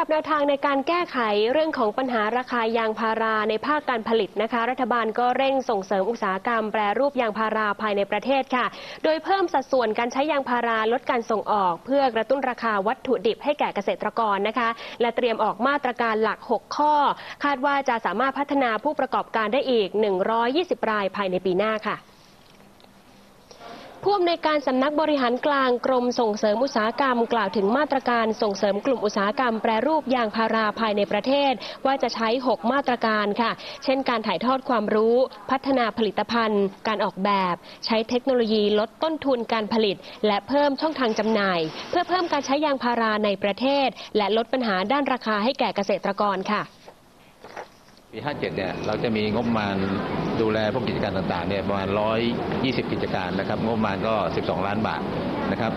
รับแนวทางในการแก้ไขเรื่องของปัญหาราคายางพาราในภาคการผลิตนะคะ รัฐบาลก็เร่งส่งเสริมอุตสาหกรรมแปรรูปยางพาราภายในประเทศค่ะ โดยเพิ่มสัดส่วนการใช้ยางพาราลดการส่งออก เพื่อกระตุ้นราคาวัตถุดิบให้แก่เกษตรกรนะคะ และเตรียมออกมาตรการหลัก 6 ข้อ คาดว่าจะสามารถพัฒนาผู้ประกอบการได้อีก 120 รายภายในปีหน้าค่ะ ผู้อำนวยการสำนักบริหารกลางกรมส่งเสริมอุตสาหกรรม กล่าวถึงมาตรการส่งเสริมกลุ่มอุตสาหกรรมแปรรูปยางพาราภายในประเทศ ว่าจะใช้ 6 มาตรการค่ะ เช่นการถ่ายทอดความรู้ พัฒนาผลิตภัณฑ์ การออกแบบ ใช้เทคโนโลยีลดต้นทุนการผลิต และเพิ่มช่องทางจำหน่าย เพื่อเพิ่มการใช้ยางพาราในประเทศ และลดปัญหาด้านราคาให้แก่เกษตรกรค่ะ ปี 57 เนี่ยเราจะมีงบประมาณดูแลพวกกิจการต่างๆเนี่ยประมาณ 120 กิจการนะครับ งบประมาณก็ 12 ล้านบาทนะครับ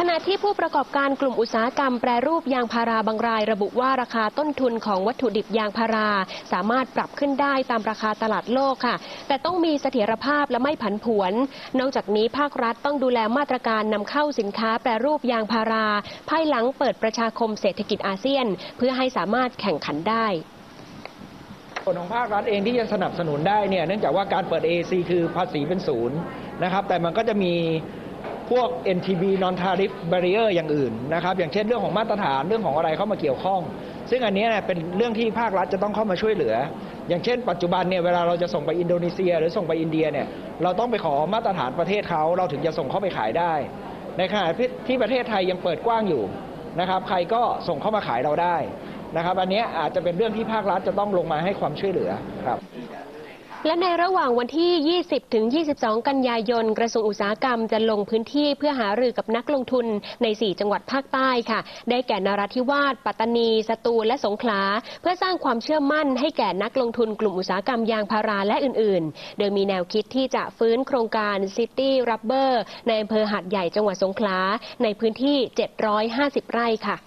ขณะที่ผู้ประกอบการกลุ่มอุตสาหกรรมแปรรูปยางพาราบางราย ระบุว่าราคาต้นทุนของวัตถุดิบยางพารา สามารถปรับขึ้นได้ตามราคาตลาดโลกค่ะ แต่ต้องมีเสถียรภาพและไม่ผันผวน นอกจากนี้ภาครัฐต้องดูแลมาตรการนำเข้าสินค้าแปรรูปยางพารา ภายหลังเปิดประชาคมเศรษฐกิจอาเซียน เพื่อให้สามารถแข่งขันได้ส่วนของภาครัฐเองที่จะสนับสนุนได้เนี่ยเนื่องจากว่าการเปิด AC คือภาษีเป็นศูนย์นะครับแต่มันก็จะมี พวก NTB non tariff barrier อย่างอื่นนะครับ อย่างเช่นเรื่องของมาตรฐานเรื่องของอะไรเข้ามาเกี่ยวข้อง ซึ่งอันนี้เป็นเรื่องที่ภาครัฐจะต้องเข้ามาช่วยเหลือ อย่างเช่น ปัจจุบันเนี่ยเวลาเราจะส่งไปอินโดนีเซีย หรือส่งไปอินเดียเนี่ยเราต้องไปขอมาตรฐานประเทศเขาเราถึงจะส่งเข้าไปขายได้ ในขณะที่ประเทศไทยยังเปิดกว้างอยู่นะครับ ใครก็ส่งเข้ามาขายเราได้นะครับ อันนี้อาจจะเป็นเรื่องที่ภาครัฐจะต้องลงมาให้ความช่วยเหลือครับ และในระหว่างวันที่ 20 ถึง 22 กันยายน กระทรวงอุตสาหกรรมจะลงพื้นที่เพื่อหารือกับนักลงทุนใน 4 จังหวัดภาคใต้ค่ะ ได้แก่นราธิวาส ปัตตานี สตูล และสงขลา เพื่อสร้างความเชื่อมั่นให้แก่นักลงทุนกลุ่มอุตสาหกรรมยางพาราและอื่น ๆ โดยมีแนวคิดที่จะฟื้นโครงการ City Rubber ในอำเภอหัดใหญ่จังหวัดสงขลา ในพื้นที่ 750 ไร่ค่ะ